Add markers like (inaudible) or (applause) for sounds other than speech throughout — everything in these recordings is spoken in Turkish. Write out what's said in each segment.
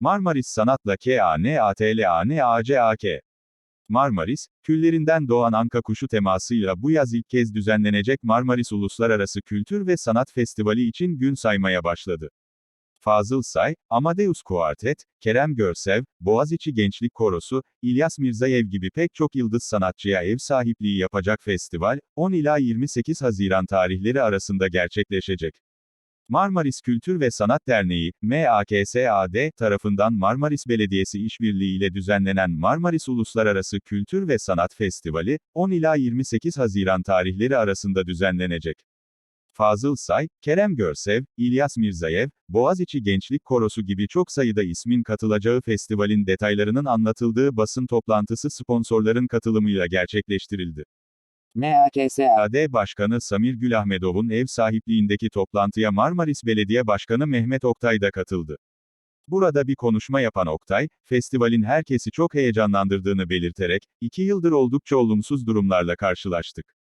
Marmaris Sanat'la KANATLANACAK. Marmaris, küllerinden doğan anka kuşu temasıyla bu yaz ilk kez düzenlenecek Marmaris Uluslararası Kültür ve Sanat Festivali için gün saymaya başladı. Fazıl Say, Amadeus Kuartet, Kerem Görsev, Boğaziçi Gençlik Korosu, İlyas Mirzayev gibi pek çok yıldız sanatçıya ev sahipliği yapacak festival, 10 ila 28 Haziran tarihleri arasında gerçekleşecek. Marmaris Kültür ve Sanat Derneği, MAKSAD tarafından Marmaris Belediyesi işbirliği ile düzenlenen Marmaris Uluslararası Kültür ve Sanat Festivali, 10 ila 28 Haziran tarihleri arasında düzenlenecek. Fazıl Say, Kerem Görsev, İlyas Mirzayev, Boğaziçi Gençlik Korosu gibi çok sayıda ismin katılacağı festivalin detaylarının anlatıldığı basın toplantısı sponsorların katılımıyla gerçekleştirildi. MAKSA AD Başkanı Samir Gülahmedov'un ev sahipliğindeki toplantıya Marmaris Belediye Başkanı Mehmet Oktay da katıldı. Burada bir konuşma yapan Oktay, festivalin herkesi çok heyecanlandırdığını belirterek, iki yıldır oldukça olumsuz durumlarla karşılaştık.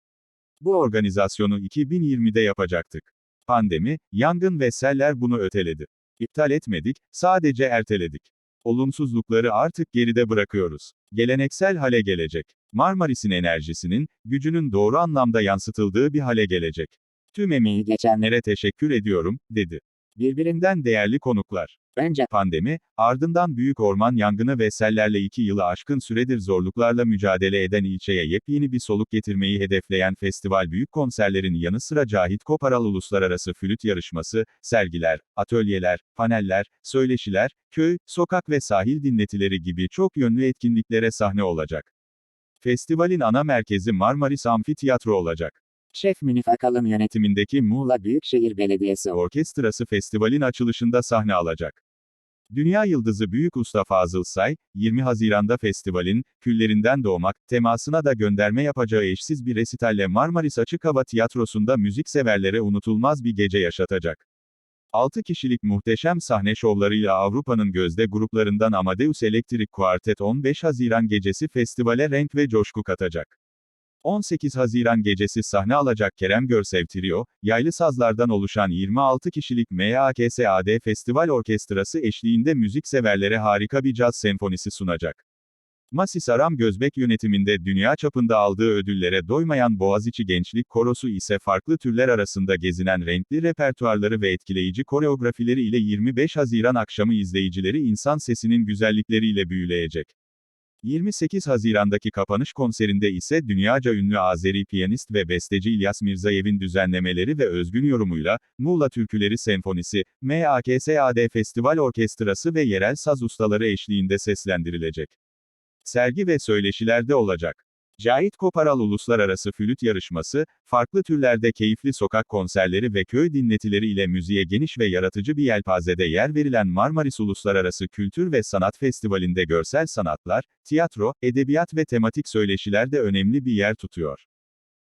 Bu organizasyonu 2020'de yapacaktık. Pandemi, yangın ve seller bunu öteledi. İptal etmedik, sadece erteledik. Olumsuzlukları artık geride bırakıyoruz. Geleneksel hale gelecek. Marmaris'in enerjisinin, gücünün doğru anlamda yansıtıldığı bir hale gelecek. Tüm emeği geçenlere teşekkür ediyorum, dedi. Birbirinden değerli konuklar. önce Pandemi, ardından büyük orman yangını ve sellerle iki yılı aşkın süredir zorluklarla mücadele eden ilçeye yepyeni bir soluk getirmeyi hedefleyen festival büyük konserlerin yanı sıra Cahit Koparal Uluslararası Flüt Yarışması, sergiler, atölyeler, paneller, söyleşiler, köy, sokak ve sahil dinletileri gibi çok yönlü etkinliklere sahne olacak. Festivalin ana merkezi Marmaris Amfiteyatro olacak. Şef Münif Akalın yönetimindeki Timindeki Muğla Muğla Büyükşehir Belediyesi Orkestrası festivalin açılışında sahne alacak. Dünya yıldızı Büyük Usta Fazıl Say, 20 Haziran'da festivalin, küllerinden doğmak, temasına da gönderme yapacağı eşsiz bir resitalle Marmaris Açık Hava Tiyatrosu'nda müzikseverlere unutulmaz bir gece yaşatacak. 6 kişilik muhteşem sahne şovlarıyla Avrupa'nın gözde gruplarından Amadeus Electric Quartet 15 Haziran gecesi festivale renk ve coşku katacak. 18 Haziran gecesi sahne alacak Kerem Görsev Trio, yaylı sazlardan oluşan 26 kişilik MAKSAD Festival Orkestrası eşliğinde müzikseverlere harika bir caz senfonisi sunacak. Masis Aram Gözbek yönetiminde dünya çapında aldığı ödüllere doymayan Boğaziçi Gençlik Korosu ise farklı türler arasında gezinen renkli repertuarları ve etkileyici koreografileri ile 25 Haziran akşamı izleyicileri insan sesinin güzellikleriyle büyüleyecek. 28 Haziran'daki kapanış konserinde ise dünyaca ünlü Azeri piyanist ve besteci İlyas Mirzayev'in düzenlemeleri ve özgün yorumuyla, Muğla Türküleri Senfonisi, MAKSAD Festival Orkestrası ve yerel saz ustaları eşliğinde seslendirilecek. Sergi ve söyleşilerde olacak. Cahit Koparal Uluslararası Flüt Yarışması, farklı türlerde keyifli sokak konserleri ve köy dinletileri ile müziğe geniş ve yaratıcı bir yelpazede yer verilen Marmaris Uluslararası Kültür ve Sanat Festivali'nde görsel sanatlar, tiyatro, edebiyat ve tematik söyleşiler de önemli bir yer tutuyor.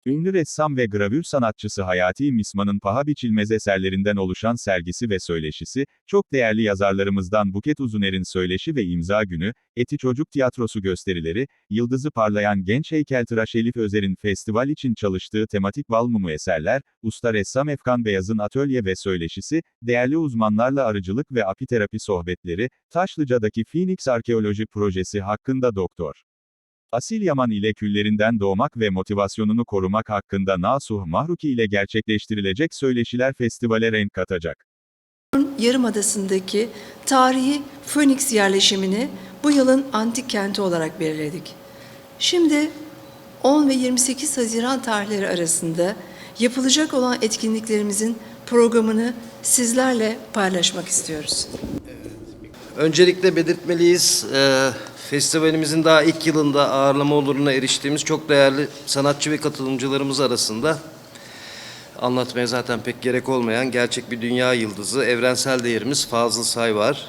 Ünlü ressam ve gravür sanatçısı Hayati Misman'ın paha biçilmez eserlerinden oluşan sergisi ve söyleşisi, çok değerli yazarlarımızdan Buket Uzuner'in söyleşi ve imza günü, Eti Çocuk Tiyatrosu gösterileri, yıldızı parlayan genç heykeltıraş Elif Özer'in festival için çalıştığı tematik bal mumu eserler, usta ressam Efkan Beyaz'ın atölye ve söyleşisi, değerli uzmanlarla arıcılık ve apiterapi sohbetleri, Taşlıca'daki Phoenix Arkeoloji Projesi hakkında Doktor. Asil Yaman ile küllerinden doğmak ve motivasyonunu korumak hakkında Nasuh Mahruki ile gerçekleştirilecek söyleşiler festivale renk katacak. Yarımadası'ndaki tarihi Phoenix yerleşimini bu yılın antik kenti olarak belirledik. Şimdi 10 ve 28 Haziran tarihleri arasında yapılacak olan etkinliklerimizin programını sizlerle paylaşmak istiyoruz. Öncelikle belirtmeliyiz, festivalimizin daha ilk yılında ağırlama oluruna eriştiğimiz çok değerli sanatçı ve katılımcılarımız arasında anlatmaya zaten pek gerek olmayan gerçek bir dünya yıldızı, evrensel değerimiz Fazıl Say var.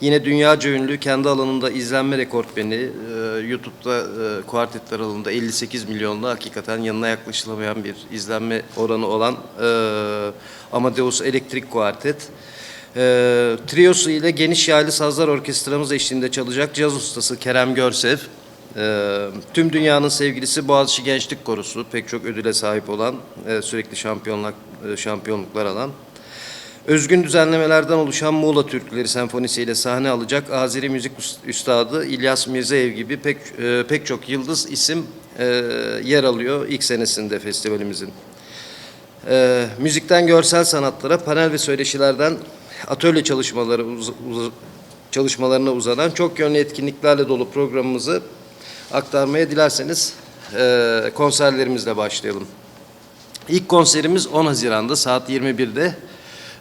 Yine dünyaca ünlü, kendi alanında izlenme rekortmeni, e, YouTube'da e, kuartetler alanında 58 milyonla hakikaten yanına yaklaşılamayan bir izlenme oranı olan e, Amadeus Elektrik Kuartet. E, triosu ile geniş yaylı sazlar orkestramız eşliğinde çalacak caz ustası Kerem Görsev. E, tüm dünyanın sevgilisi Boğaziçi Gençlik Korosu pek çok ödüle sahip olan e, sürekli şampiyonluk e, şampiyonluklar alan. Özgün düzenlemelerden oluşan Muğla Türküleri Senfonisi ile sahne alacak Azeri müzik üst- üstadı İlyas Mirzaev gibi pek e, pek çok yıldız isim e, yer alıyor ilk senesinde festivalimizin. E, müzikten görsel sanatlara, panel ve söyleşilerden atölye çalışmaları uz- uz- çalışmalarına uzanan çok yönlü etkinliklerle dolu programımızı aktarmaya dilerseniz e, konserlerimizle başlayalım. İlk konserimiz 10 Haziran'da saat 21'de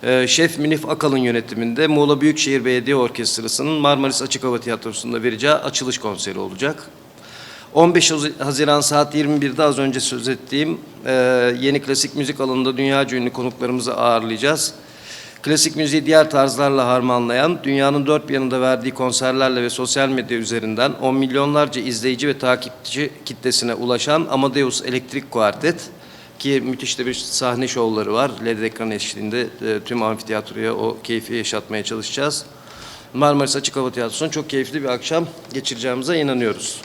e, Şef Münif Akalın yönetiminde Muğla Büyükşehir Belediye Orkestrası'nın Marmaris Açık Hava Tiyatrosu'nda vereceği açılış konseri olacak. 15 Haz- Haziran saat 21'de az önce söz ettiğim e, yeni klasik müzik alanında dünyaca ünlü konuklarımızı ağırlayacağız. Klasik müziği diğer tarzlarla harmanlayan, dünyanın dört bir yanında verdiği konserlerle ve sosyal medya üzerinden on milyonlarca izleyici ve takipçi kitlesine ulaşan Amadeus Elektrik Kuartet ki müthiş de bir sahne şovları var. LED ekran eşliğinde e, tüm amfiteyatroya o keyfi yaşatmaya çalışacağız. Marmaris Açık Hava Tiyatrosu'nun çok keyifli bir akşam geçireceğimize inanıyoruz.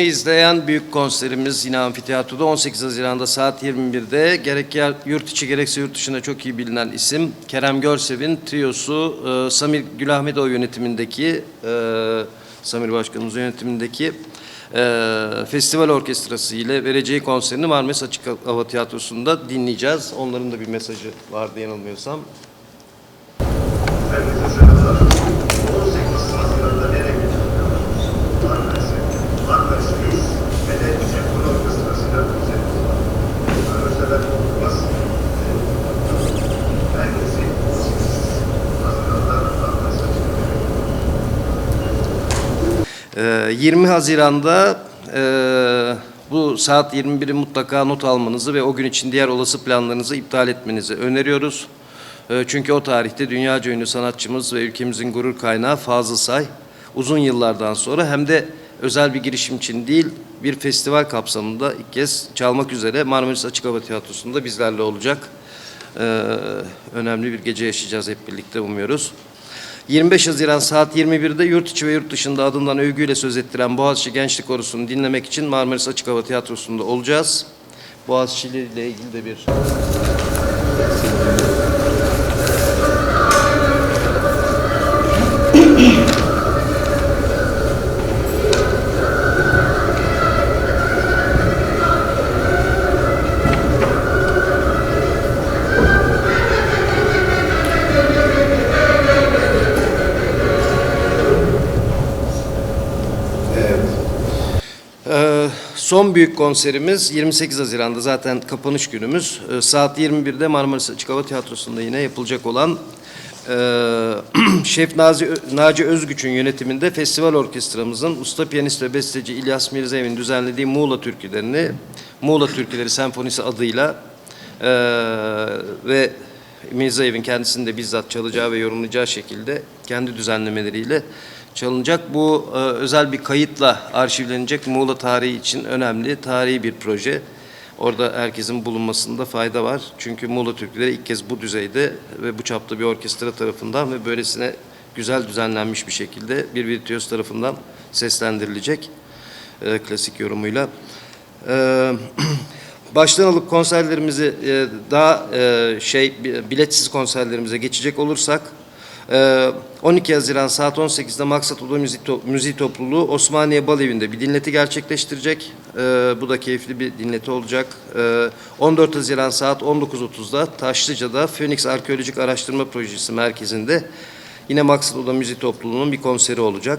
Bunu izleyen büyük konserimiz yine amfiteyatroda 18 Haziran'da saat 21'de gerek yurt içi gerekse yurt dışında çok iyi bilinen isim Kerem Görsev'in triosu e, Samir Gülahmedov yönetimindeki e, Samir Başkanımız yönetimindeki e, festival orkestrası ile vereceği konserini Marmaris Açık Hava Tiyatrosu'nda dinleyeceğiz. Onların da bir mesajı vardı yanılmıyorsam. Herkese selamlar. 18 Haziran'da nereye gidiyorsunuz? Marmaris'e. Marmaris Büyük Belediye Senfoni Orkestrası'yla konserimiz var. Özel olmaz. Herkesi 18 Haziran'da Marmaris'e çıkıyor. Ee, 20 Haziran'da e, bu saat 21'i mutlaka not almanızı ve o gün için diğer olası planlarınızı iptal etmenizi öneriyoruz. E, çünkü o tarihte dünyaca ünlü sanatçımız ve ülkemizin gurur kaynağı Fazıl Say uzun yıllardan sonra hem de özel bir girişim için değil bir festival kapsamında ilk kez çalmak üzere Marmaris Açık Hava Tiyatrosu'nda bizlerle olacak. E, önemli bir gece yaşayacağız hep birlikte umuyoruz. 25 Haziran saat 21'de yurt içi ve yurt dışında adından övgüyle söz ettiren Boğaziçi Gençlik Korosu'nu dinlemek için Marmaris Açık Hava Tiyatrosu'nda olacağız. Boğaziçi ile ilgili de bir son büyük konserimiz 28 Haziran'da zaten kapanış günümüz. Ee, saat 21'de Marmaris Açık Hava Tiyatrosu'nda yine yapılacak olan e, (clears throat) Şef Nazi, Naci Özgüç'ün yönetiminde festival orkestramızın usta piyanist ve besteci İlyas Mirzayev'in düzenlediği Muğla türkülerini Muğla Türküleri Senfonisi adıyla e, ve Mirzayev'in kendisinin de bizzat çalacağı ve yorumlayacağı şekilde kendi düzenlemeleriyle çalınacak. Bu e, özel bir kayıtla arşivlenecek Muğla tarihi için önemli tarihi bir proje. Orada herkesin bulunmasında fayda var. Çünkü Muğla Türküleri ilk kez bu düzeyde ve bu çapta bir orkestra tarafından ve böylesine güzel düzenlenmiş bir şekilde bir virtüöz tarafından seslendirilecek e, klasik yorumuyla. E, (clears throat) baştan alıp konserlerimizi e, daha e, şey bi- biletsiz konserlerimize geçecek olursak 12 Haziran saat 18'de Maksat To- Müziği Topluluğu Osmaniye Bal Evi'nde bir dinleti gerçekleştirecek. E, bu da keyifli bir dinleti olacak. E, 14 Haziran saat 19.30'da Taşlıca'da Phoenix Arkeolojik Araştırma Projesi Merkezi'nde yine Maksat Oda Müziği Topluluğu'nun bir konseri olacak.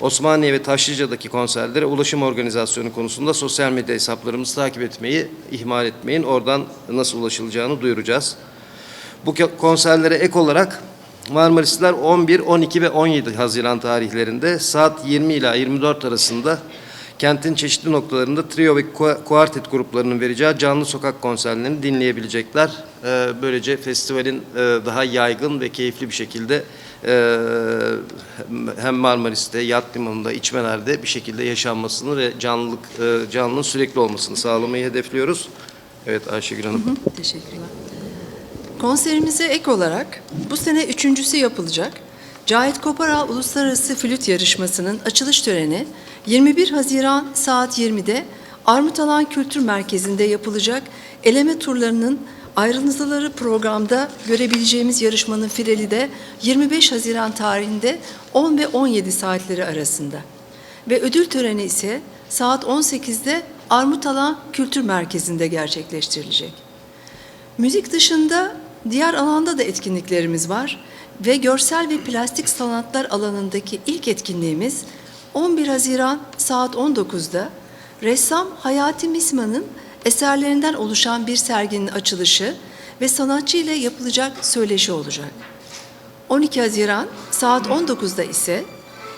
Osmaniye ve Taşlıca'daki konserlere ulaşım organizasyonu konusunda sosyal medya hesaplarımızı takip etmeyi ihmal etmeyin. Oradan nasıl ulaşılacağını duyuracağız. Bu ko- konserlere ek olarak Marmarisler 11, 12 ve 17 Haziran tarihlerinde saat 20 ila 24 arasında kentin çeşitli noktalarında trio ve kua- kuartet gruplarının vereceği canlı sokak konserlerini dinleyebilecekler. Ee, Böylece festivalin e, daha yaygın ve keyifli bir şekilde e, hem Marmaris'te, Yat Limanı'nda, içmelerde bir şekilde yaşanmasını ve canlılık, e, canlılığın sürekli olmasını sağlamayı hedefliyoruz. Evet Ayşegül Hanım. Teşekkürler. Konserimize ek olarak bu sene üçüncüsü yapılacak Cahit Koparal Uluslararası Flüt Yarışması'nın açılış töreni 21 Haziran saat 20'de Armutalan Kültür Merkezi'nde yapılacak eleme turlarının ayrıntıları programda görebileceğimiz yarışmanın finali de 25 Haziran tarihinde 10 ve 17 saatleri arasında. Ve ödül töreni ise saat 18'de Armutalan Kültür Merkezi'nde gerçekleştirilecek. Müzik dışında diğer alanda da etkinliklerimiz var ve görsel ve plastik sanatlar alanındaki ilk etkinliğimiz 11 Haziran saat 19'da ressam Hayati Misman'ın eserlerinden oluşan bir serginin açılışı ve sanatçı ile yapılacak söyleşi olacak. 12 Haziran saat 19'da ise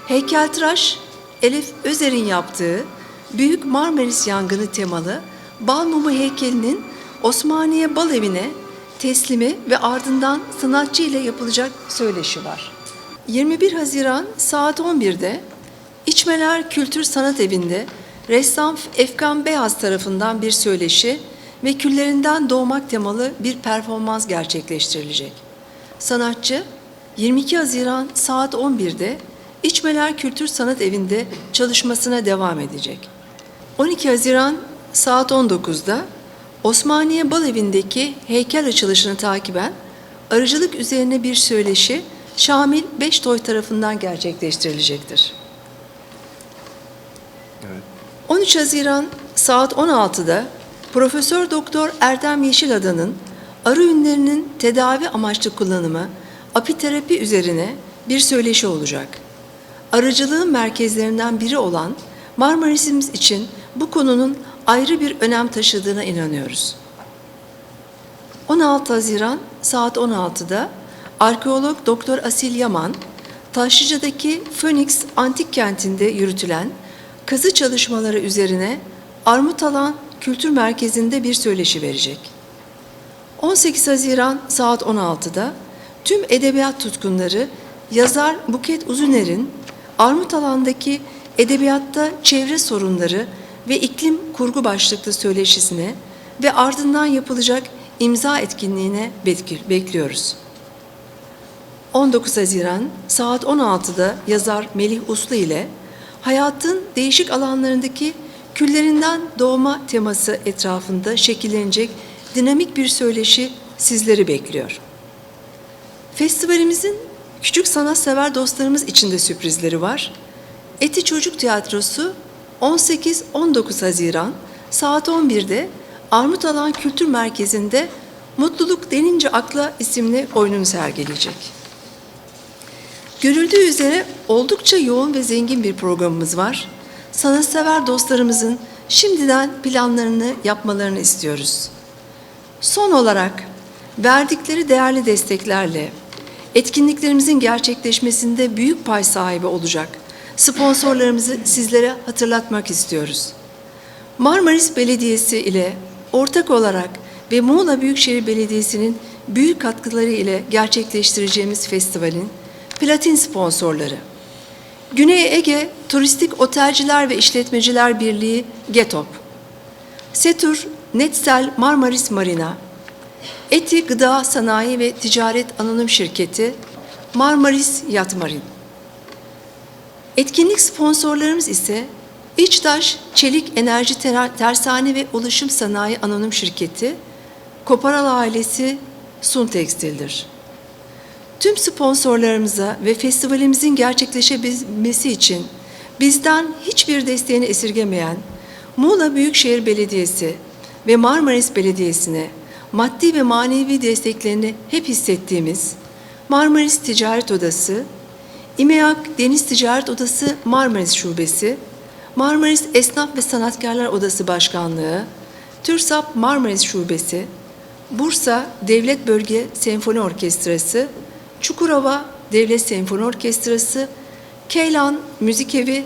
heykeltıraş Elif Özer'in yaptığı Büyük Marmaris Yangını temalı Bal Mumu heykelinin Osmaniye Bal Evi'ne teslimi ve ardından sanatçı ile yapılacak söyleşi var. 21 Haziran saat 11'de İçmeler Kültür Sanat Evi'nde ressam Efkan Beyaz tarafından bir söyleşi ve küllerinden doğmak temalı bir performans gerçekleştirilecek. Sanatçı 22 Haziran saat 11'de İçmeler Kültür Sanat Evi'nde çalışmasına devam edecek. 12 Haziran saat 19'da Osmaniye Bal Evi'ndeki heykel açılışını takiben arıcılık üzerine bir söyleşi Şamil Beştoy tarafından gerçekleştirilecektir. 13 Haziran saat 16'da Profesör Doktor Erdem Yeşilada'nın arı ünlerinin tedavi amaçlı kullanımı apiterapi üzerine bir söyleşi olacak. Arıcılığın merkezlerinden biri olan Marmaris'imiz için bu konunun ayrı bir önem taşıdığına inanıyoruz. 16 Haziran saat 16'da arkeolog Doktor Asil Yaman, Taşlıca'daki Phoenix Antik Kenti'nde yürütülen kazı çalışmaları üzerine Armutalan Kültür Merkezi'nde bir söyleşi verecek. 18 Haziran saat 16'da tüm edebiyat tutkunları yazar Buket Uzuner'in Armutalan'daki edebiyatta çevre sorunları ve iklim kurgu başlıklı söyleşisine ve ardından yapılacak imza etkinliğine bekli- bekliyoruz. 19 Haziran saat 16'da yazar Melih Uslu ile hayatın değişik alanlarındaki küllerinden doğma teması etrafında şekillenecek dinamik bir söyleşi sizleri bekliyor. Festivalimizin küçük sanatsever dostlarımız için de sürprizleri var. Eti Çocuk Tiyatrosu 18-19 Haziran saat 11'de Armutalan Kültür Merkezi'nde Mutluluk Denince Akla isimli oyununu sergileyecek. Görüldüğü üzere oldukça yoğun ve zengin bir programımız var. Sanatsever dostlarımızın şimdiden planlarını yapmalarını istiyoruz. Son olarak verdikleri değerli desteklerle etkinliklerimizin gerçekleşmesinde büyük pay sahibi olacak sponsorlarımızı sizlere hatırlatmak istiyoruz. Marmaris Belediyesi ile ortak olarak ve Muğla Büyükşehir Belediyesi'nin büyük katkıları ile gerçekleştireceğimiz festivalin platin sponsorları. Güney Ege Turistik Otelciler ve İşletmeciler Birliği GETOP, Setur Netsel Marmaris Marina, Eti Gıda Sanayi ve Ticaret Anonim Şirketi, Marmaris Yat Marin. Etkinlik sponsorlarımız ise İçtaş Çelik Enerji Ter- Tersane ve Ulaşım Sanayi Anonim Şirketi, Koparal ailesi Sun Tekstil'dir. Tüm sponsorlarımıza ve festivalimizin gerçekleşebilmesi için bizden hiçbir desteğini esirgemeyen Muğla Büyükşehir Belediyesi ve Marmaris Belediyesi'ne maddi ve manevi desteklerini hep hissettiğimiz Marmaris Ticaret Odası, İMEAK Deniz Ticaret Odası Marmaris Şubesi, Marmaris Esnaf ve Sanatkarlar Odası Başkanlığı, TÜRSAP Marmaris Şubesi, Bursa Devlet Bölge Senfoni Orkestrası, Çukurova Devlet Senfoni Orkestrası, Keylan Müzik Evi,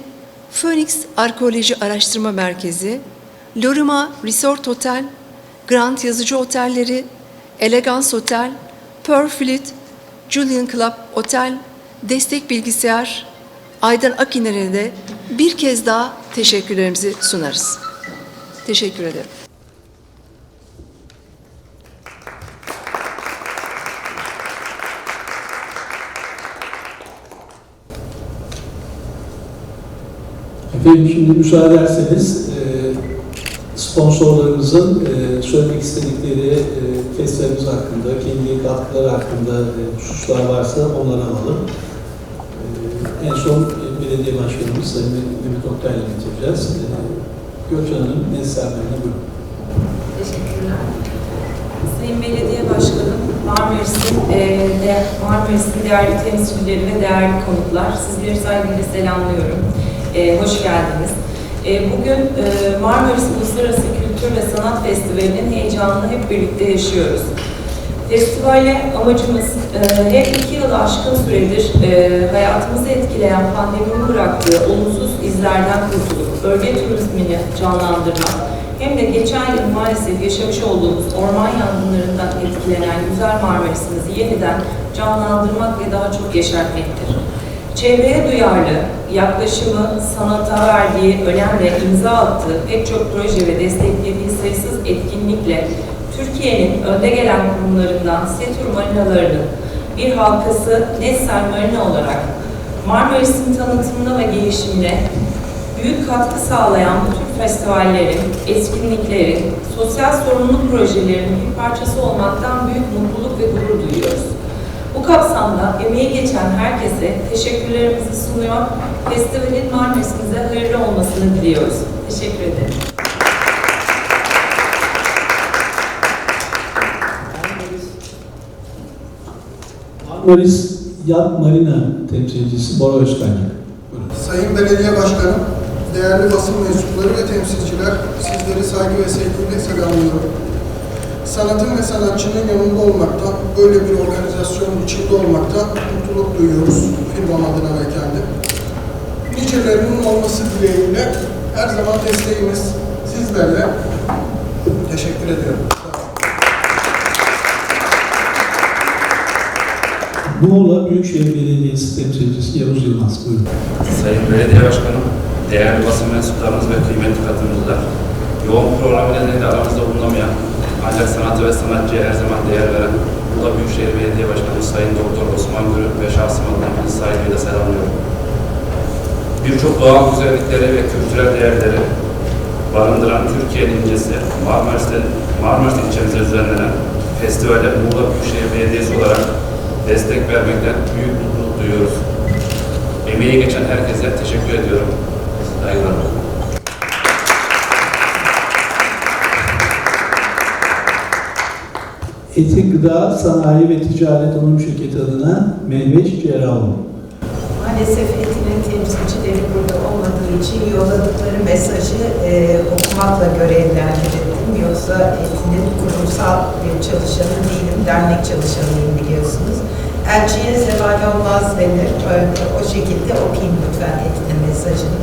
Phoenix Arkeoloji Araştırma Merkezi, Lorima Resort Otel, Grand Yazıcı Otelleri, Elegance Otel, Pearl Fleet, Julian Club Otel, Destek Bilgisayar, Aydan Akiner'e de bir kez daha teşekkürlerimizi sunarız. Teşekkür ederim. Efendim şimdi müsaade ederseniz e, sponsorlarımızın e, söylemek istedikleri e, festivalimiz hakkında, kendi katkıları hakkında e, hususlar varsa onları alalım. Belediye başkanımız Sayın Mehmet Oktay'la bitireceğiz. Gökçen Hanım, Neslihan Bey'le buyurun. Teşekkürler. Sayın Belediye Başkanım, Marmaris'in, e, de, Marmaris'in değerli temsilcileri ve değerli konuklar, sizleri saygıyla selamlıyorum. E, hoş geldiniz. E, bugün e, Marmaris Uluslararası Kültür ve Sanat Festivali'nin heyecanını hep birlikte yaşıyoruz. Festivale amacımız e, hem iki yılı aşkın süredir e, hayatımızı etkileyen pandeminin bıraktığı olumsuz izlerden kurtulup bölge turizmini canlandırmak hem de geçen yıl maalesef yaşamış olduğumuz orman yangınlarından etkilenen güzel Marmaris'imizi yeniden canlandırmak ve daha çok yeşertmektir. Çevreye duyarlı, yaklaşımı, sanata verdiği önemle imza attığı pek çok proje ve desteklediği sayısız etkinlikle Türkiye'nin önde gelen kurumlarından Setur Marinalarının bir halkası Nessel Marina olarak Marmaris'in tanıtımına ve gelişimine büyük katkı sağlayan bu tür festivallerin, etkinliklerin, sosyal sorumluluk projelerinin bir parçası olmaktan büyük mutluluk ve gurur duyuyoruz. Bu kapsamda emeği geçen herkese teşekkürlerimizi sunuyor, festivalin Marmaris'imize hayırlı olmasını diliyoruz. Teşekkür ederim. Marmaris Yat Marina temsilcisi Bora. Buyurun. Sayın Belediye Başkanım, değerli basın mensupları ve temsilciler, sizleri saygı ve sevgiyle selamlıyorum. Sanatın ve sanatçının yanında olmaktan, böyle bir organizasyonun içinde olmaktan mutluluk duyuyoruz firmam adına ve kendim. Nicelerinin olması dileğiyle her zaman desteğimiz sizlerle. Teşekkür ediyorum. Muğla Büyükşehir Belediyesi temsilcisi Yavuz Yılmaz. Buyurun. Sayın Belediye Başkanım, değerli basın mensuplarımız ve kıymetli katılımcılar, yoğun program nedeniyle aramızda bulunamayan, ancak sanatı ve sanatçıya her zaman değer veren Muğla Büyükşehir Belediye Başkanı Sayın Doktor Osman Gürü ve şahsım adına hepinizi saygıyla selamlıyorum. Birçok doğal güzellikleri ve kültürel değerleri barındıran Türkiye'nin incisi Marmaris'te, Marmaris ilçemizde düzenlenen festivale Muğla Büyükşehir Belediyesi olarak destek vermekten büyük mutluluk duyuyoruz. Emeği geçen herkese teşekkür ediyorum. Saygılar. Eti Gıda Sanayi ve Ticaret Anonim Şirketi adına Mehmet Cerrahoğlu. Maalesef Etin'in temsilcileri burada olmadığı için yolladıkları mesajı e, okumakla görevlendirildim. Yoksa Etin'in kurumsal bir çalışanı değilim, dernek çalışanıyım biliyorsunuz. Elçiye zeval olmaz denir. O şekilde okuyayım lütfen Etin'in mesajını.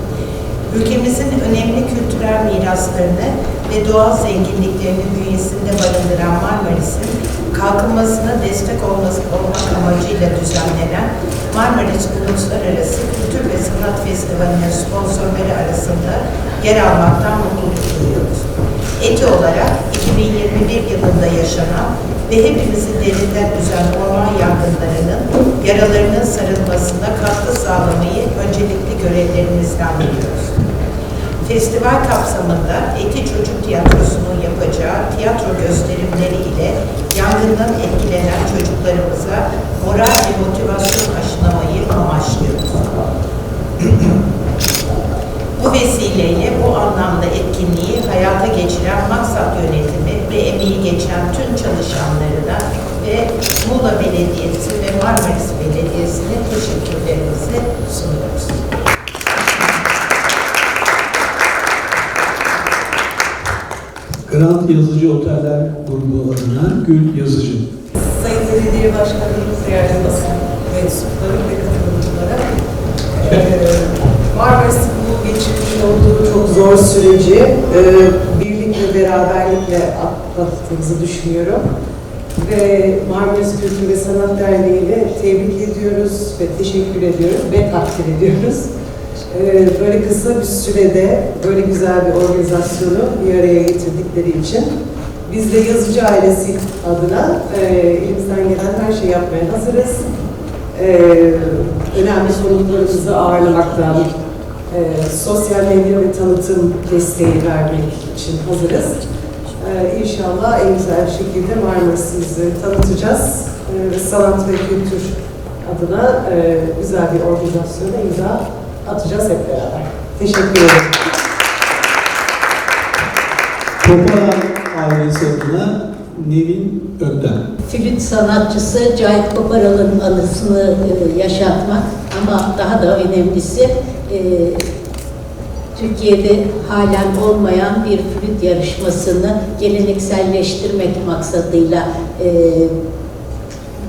Ülkemizin önemli kültürel miraslarını ve doğal zenginliklerini bünyesinde barındıran Marmaris'in kalkınmasına destek olması olmak amacıyla düzenlenen Marmaris Uluslararası Kültür ve Sanat Festivali'nin sponsorları arasında yer almaktan mutluluk duyuyoruz. ETI olarak 2021 yılında yaşanan ve hepimizi derinden üzen orman yangınlarının yaralarının sarılmasına katkı sağlamayı öncelikli görevlerimizden biliyoruz. Festival kapsamında Eti Çocuk Tiyatrosu'nun yapacağı tiyatro gösterimleri ile yangından etkilenen çocuklarımıza moral ve motivasyon aşılamayı amaçlıyoruz. bu vesileyle bu anlamda etkinliği hayata geçiren maksat yönetimi ve emeği geçen tüm çalışanlarına ve Muğla Belediyesi ve Marmaris Belediyesi'ne teşekkürlerimizi sunuyoruz. Grand Yazıcı Oteller grubu adına Gül Yazıcı. Sayın Belediye Başkanımız, değerli basın mensupları ve katılımcılara Marmaris'in bu geçirmiş olduğu çok zor süreci e, birlik ve beraberlikle atlattığımızı düşünüyorum. Ve Marmaris Kültür ve Sanat Derneği ile tebrik ediyoruz ve teşekkür ediyoruz ve takdir ediyoruz. E, böyle kısa bir sürede böyle güzel bir organizasyonu bir araya getirdikleri için biz de yazıcı ailesi adına e, elimizden gelen her şeyi yapmaya hazırız. E, önemli sorunlarımızı ağırlamaktan, e, sosyal medya ve tanıtım desteği vermek için hazırız. E, inşallah en güzel şekilde Marmaris'imizi tanıtacağız e, sanat ve kültür adına e, güzel bir organizasyona imza atacağız hep beraber. Teşekkür ederim. Toparan ailesi adına Nevin Ökten. flüt sanatçısı Cahit Koparal'ın anısını e, yaşatmak ama daha da önemlisi e, Türkiye'de halen olmayan bir flüt yarışmasını gelenekselleştirmek maksadıyla e,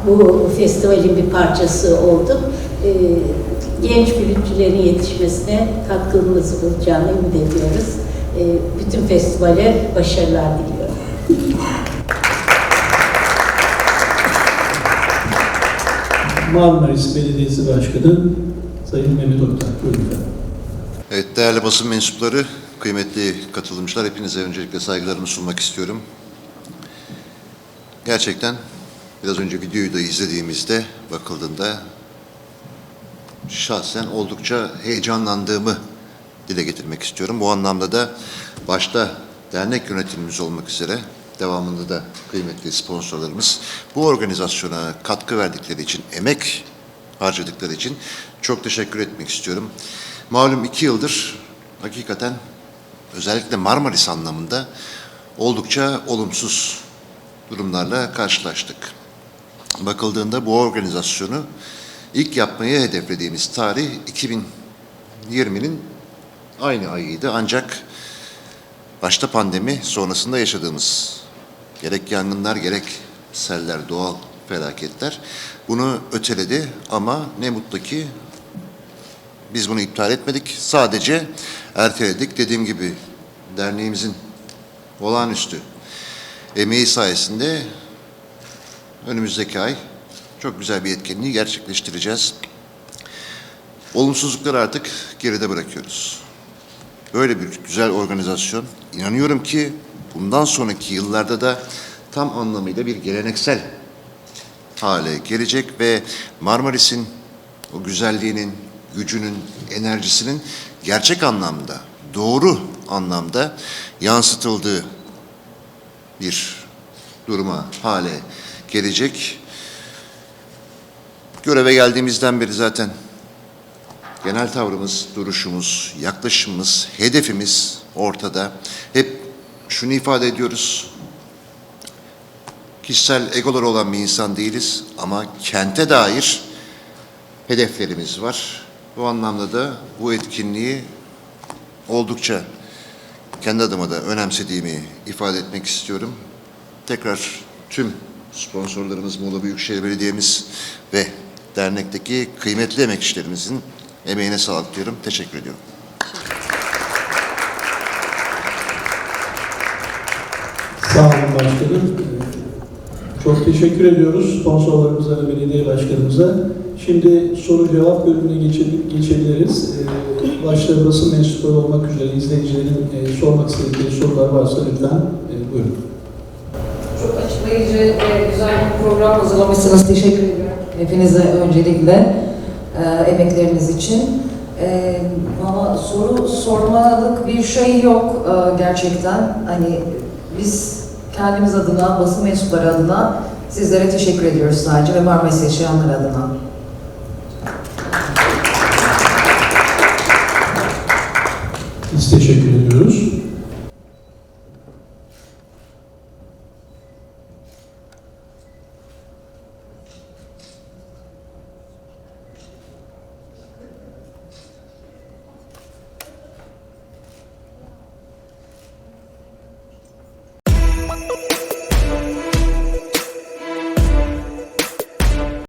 bu festivalin bir parçası oldum. Genç flütçülerin yetişmesine katkımızı bulacağını ümit ediyoruz. E, bütün festivale başarılar diliyorum. Marmaris Belediyesi Başkanı Sayın Mehmet Oktar. Buyurun. Evet, değerli basın mensupları, kıymetli katılımcılar, hepinize öncelikle saygılarımı sunmak istiyorum. Gerçekten biraz önce videoyu da izlediğimizde bakıldığında şahsen oldukça heyecanlandığımı dile getirmek istiyorum. Bu anlamda da başta dernek yönetimimiz olmak üzere devamında da kıymetli sponsorlarımız bu organizasyona katkı verdikleri için, emek harcadıkları için çok teşekkür etmek istiyorum. Malum iki yıldır hakikaten özellikle Marmaris anlamında oldukça olumsuz durumlarla karşılaştık. Bakıldığında bu organizasyonu ilk yapmayı hedeflediğimiz tarih 2020'nin aynı ayıydı. Ancak başta pandemi sonrasında yaşadığımız gerek yangınlar gerek seller, doğal felaketler bunu öteledi ama ne mutlu ki biz bunu iptal etmedik. Sadece erteledik. Dediğim gibi derneğimizin olağanüstü emeği sayesinde önümüzdeki ay çok güzel bir etkinliği gerçekleştireceğiz. Olumsuzlukları artık geride bırakıyoruz. Böyle bir güzel organizasyon inanıyorum ki bundan sonraki yıllarda da tam anlamıyla bir geleneksel hale gelecek ve Marmaris'in o güzelliğinin, gücünün, enerjisinin gerçek anlamda, doğru anlamda yansıtıldığı bir duruma, hale gelecek. Göreve geldiğimizden beri zaten genel tavrımız, duruşumuz, yaklaşımımız, hedefimiz ortada. Hep şunu ifade ediyoruz. Kişisel egoları olan bir insan değiliz ama kente dair hedeflerimiz var. Bu anlamda da bu etkinliği oldukça kendi adıma da önemsediğimi ifade etmek istiyorum. Tekrar tüm sponsorlarımız Muğla Büyükşehir Belediye'miz ve dernekteki kıymetli emekçilerimizin emeğine sağlık diyorum. Teşekkür ediyorum. Sağ olun başkanım. Çok teşekkür ediyoruz sponsorlarımıza ve belediye başkanımıza. Şimdi soru cevap bölümüne geçebiliriz. Ee, Başta basın mensupları olmak üzere izleyicilerin e, sormak istedikleri sorular varsa lütfen e, buyurun. Açıklayıcı ve güzel bir program hazırlamışsınız. Teşekkür ediyorum hepinize öncelikle e, emekleriniz için. E, ama soru sormalık bir şey yok e, gerçekten. Hani biz kendimiz adına, basın mensupları adına sizlere teşekkür ediyoruz sadece ve Marmaris yaşayanlar adına. Biz teşekkür ediyoruz.